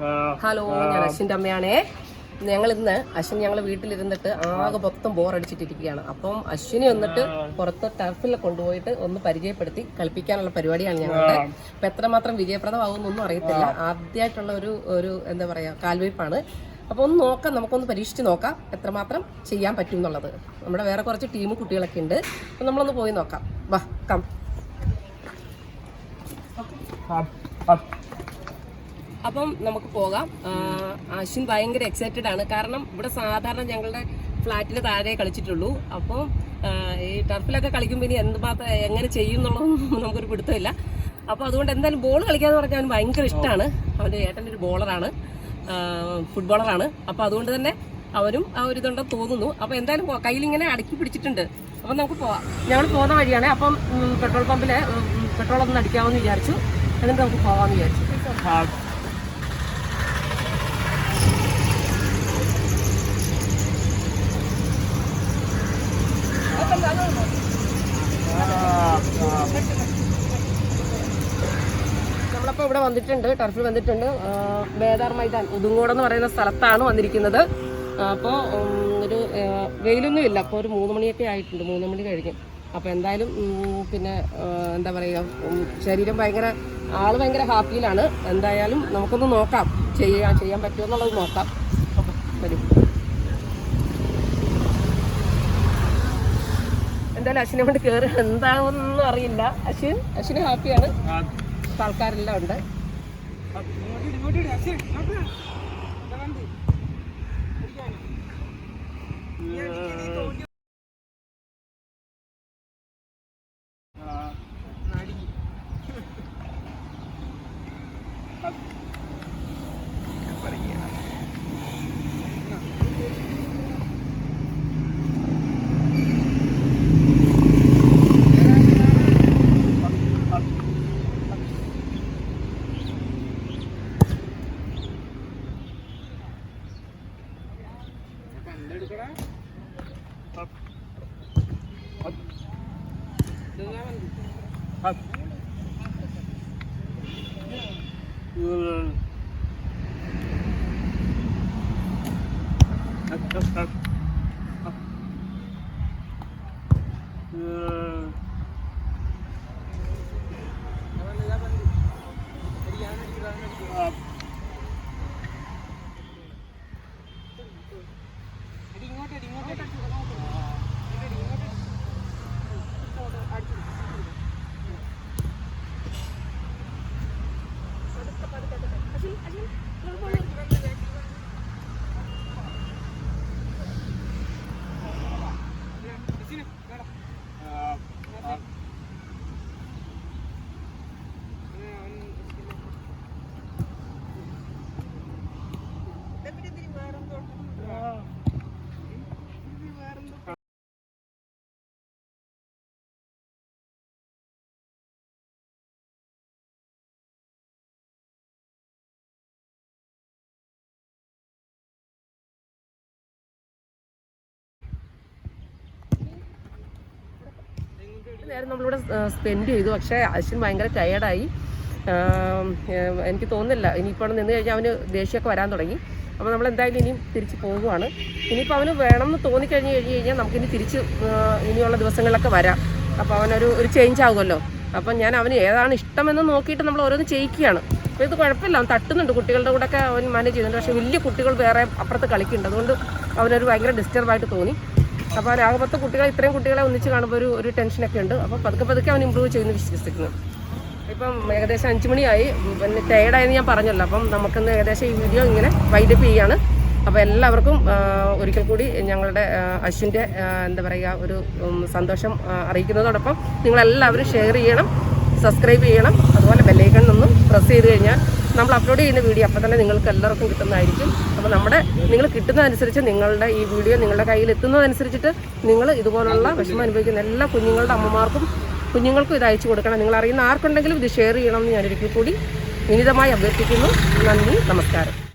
Hello ഞാൻ അശ്വിന്റെ അമ്മയാണേ. ഞങ്ങൾ ഇന്ന് അശ്വിൻ ഞങ്ങൾ വീട്ടിലിരുന്നിട്ട് ആകെ മൊത്തം ബോറടിച്ചിട്ടിരിക്കുകയാണ്. അപ്പം അശ്വിനെ വന്നിട്ട് പുറത്ത് ടർഫിൽ കൊണ്ടുപോയിട്ട് ഒന്ന് പരിചയപ്പെടുത്തി കളിപ്പിക്കാനുള്ള പരിപാടിയാണ് ഞങ്ങളുടെ. അപ്പം എത്രമാത്രം വിജയപ്രദമാകുമെന്നൊന്നും അറിയത്തില്ല. ആദ്യമായിട്ടുള്ള ഒരു ഒരു എന്താ പറയുക കാൽവയ്പ്പാണ്. അപ്പോൾ ഒന്ന് നോക്കാം നമുക്കൊന്ന് പരീക്ഷിച്ച് നോക്കാം എത്രമാത്രം ചെയ്യാൻ പറ്റും എന്നുള്ളത് നമ്മുടെ വേറെ കുറച്ച് ടീം കുട്ടികളൊക്കെ ഉണ്ട്. അപ്പം നമ്മളൊന്ന് പോയി നോക്കാം. വാ കം അപ്പം നമുക്ക് പോകാം. അശ്വിൻ ഭയങ്കര എക്സൈറ്റഡ് ആണ്. കാരണം ഇവിടെ സാധാരണ ഞങ്ങളുടെ ഫ്ലാറ്റിന് താഴെ കളിച്ചിട്ടുള്ളൂ. അപ്പം ഈ ടർഫിലൊക്കെ കളിക്കുമ്പോൾ ഇനി എന്തുമാത്രം എങ്ങനെ ചെയ്യും എന്നുള്ളതൊന്നും നമുക്കൊരു പിടുത്തമില്ല. അപ്പോൾ അതുകൊണ്ട് എന്തായാലും ബോൾ കളിക്കാന്ന് പറഞ്ഞാൽ അവന് ഭയങ്കര ഇഷ്ടമാണ് അവന്റെ ഏട്ടന്റെ ഒരു ബോളറാണ് ഫുട്ബോളറാണ് അപ്പോൾ അതുകൊണ്ട് തന്നെ അവരും ആ ഒരു ഇതുണ്ടെന്ന് തോന്നുന്നു. അപ്പോൾ എന്തായാലും കയ്യിലിങ്ങനെ അടുക്കി പിടിച്ചിട്ടുണ്ട്. അപ്പം നമുക്ക് പോവാം. ഞങ്ങൾ പോകുന്ന വഴിയാണ്. അപ്പം പെട്രോൾ പമ്പിൽ പെട്രോൾ ഒന്ന് അടിക്കാമെന്ന് വിചാരിച്ചു. എന്നിട്ട് നമുക്ക് പോകാമെന്ന് വിചാരിച്ചു. നമ്മളപ്പോൾ ഇവിടെ വന്നിട്ടുണ്ട് ടർഫിൽ വന്നിട്ടുണ്ട്. ബേദാർ മൈതാൻ ഉദുങ്കോട് എന്ന് പറയുന്ന സ്ഥലത്താണ് വന്നിരിക്കുന്നത്. അപ്പോൾ ഒരു വെയിലൊന്നും ഇല്ല. അപ്പോൾ ഒരു മൂന്ന് മണിയൊക്കെ ആയിട്ടുണ്ട് മൂന്ന് മണി കഴിഞ്ഞ്. അപ്പോൾ എന്തായാലും പിന്നെ എന്താ പറയുക ശരീരം ഭയങ്കര ആൾ ഭയങ്കര ഹാപ്പിയിലാണ്. എന്തായാലും നമുക്കൊന്ന് നോക്കാം. ചെയ്യാൻ പറ്റുമോ എന്നുള്ളത് നോക്കാം. വരും. എന്തായാലും അശ്വിനെ കൊണ്ട് കയറി എന്താണെന്നൊന്നും അറിയില്ല. അശ്വിൻ അശ്വിന് ഹാപ്പിയാണ്. ഇപ്പൊ ആൾക്കാരെല്ലാം ഉണ്ട്. Hap. Hap, hap, hap. നേരം നമ്മളിവിടെ സ്പെൻഡ് ചെയ്തു. പക്ഷേ അശ്വിൻ ഭയങ്കര ടയേർഡായി എനിക്ക് തോന്നുന്നില്ല. ഇനിയിപ്പോൾ നിന്ന് കഴിഞ്ഞാൽ അവന് ദേഷ്യമൊക്കെ വരാൻ തുടങ്ങി. അപ്പോൾ നമ്മൾ എന്തായാലും ഇനിയും തിരിച്ച് പോകുവാണ് ഇനിയിപ്പോൾ അവന് വേണമെന്ന് തോന്നിക്കഴിഞ്ഞ് കഴിഞ്ഞ് കഴിഞ്ഞാൽ നമുക്കിനി തിരിച്ച് ഇനിയുള്ള ദിവസങ്ങളിലൊക്കെ വരാം. അപ്പോൾ അവനൊരു ഒരു ചേഞ്ച് ആകുമല്ലോ അപ്പം ഞാൻ അവന് ഏതാണ് ഇഷ്ടമെന്ന് നോക്കിയിട്ട് നമ്മൾ ഓരോന്ന് ചെയ്യിക്കുകയാണ്. അപ്പോൾ ഇത് കുഴപ്പമില്ല. അവൻ തട്ടുന്നുണ്ട്. കുട്ടികളുടെ കൂടെ ഒക്കെ അവൻ മാനേജ് ചെയ്യുന്നുണ്ട്. പക്ഷേ വലിയ കുട്ടികൾ വേറെ അപ്പുറത്ത് കളിക്കുന്നുണ്ട്. അതുകൊണ്ട് അവനൊരു ഭയങ്കര ഡിസ്റ്റർബായിട്ട് തോന്നി. അപ്പോൾ രാഗപത്ത് കുട്ടികൾ ഇത്രയും കുട്ടികളെ ഒന്നിച്ച് കാണുമ്പോൾ ഒരു ഒരു ടെൻഷനൊക്കെ ഉണ്ട്. അപ്പോൾ പതുക്കെ പതുക്കെ അവൻ ഇമ്പ്രൂവ് ചെയ്യുന്നു വിശ്വസിക്കുന്നു. ഇപ്പം ഏകദേശം അഞ്ച് മണിയായി. പിന്നെ ടയേർഡായെന്ന് ഞാൻ പറഞ്ഞല്ലോ. അപ്പം നമുക്കിന്ന് ഏകദേശം ഈ വീഡിയോ ഇങ്ങനെ വൈൻഡപ്പ് ചെയ്യാണ്. അപ്പോൾ എല്ലാവർക്കും ഒരിക്കൽ കൂടി ഞങ്ങളുടെ അശ്വിന്റെ എന്താ പറയുക ഒരു സന്തോഷം അറിയിക്കുന്നതോടൊപ്പം നിങ്ങളെല്ലാവരും ഷെയർ ചെയ്യണം സബ്സ്ക്രൈബ് ചെയ്യണം. അതുപോലെ ബെല്ലൈക്കൺ ഒന്നും പ്രസ് ചെയ്ത് കഴിഞ്ഞാൽ നമ്മൾ അപ്ലോഡ് ചെയ്യുന്ന വീഡിയോ അപ്പോൾ തന്നെ നിങ്ങൾക്ക് എല്ലാവർക്കും കിട്ടുന്നതായിരിക്കും. അപ്പോൾ നമ്മുടെ നിങ്ങൾ കിട്ടുന്നതനുസരിച്ച് നിങ്ങളുടെ ഈ വീഡിയോ നിങ്ങളുടെ കയ്യിൽ എത്തുന്നതനുസരിച്ചിട്ട് നിങ്ങൾ ഇതുപോലുള്ള വിഷമം അനുഭവിക്കുന്ന എല്ലാ കുഞ്ഞുങ്ങളുടെ അമ്മമാർക്കും കുഞ്ഞുങ്ങൾക്കും ഇത് അയച്ചു കൊടുക്കണം. നിങ്ങൾ അറിയുന്ന ആർക്കുണ്ടെങ്കിലും ഇത് ഷെയർ ചെയ്യണമെന്ന് ഞാനൊരിക്കൽ കൂടി വിനിതമായി അഭ്യർത്ഥിക്കുന്നു. നന്ദി നമസ്കാരം.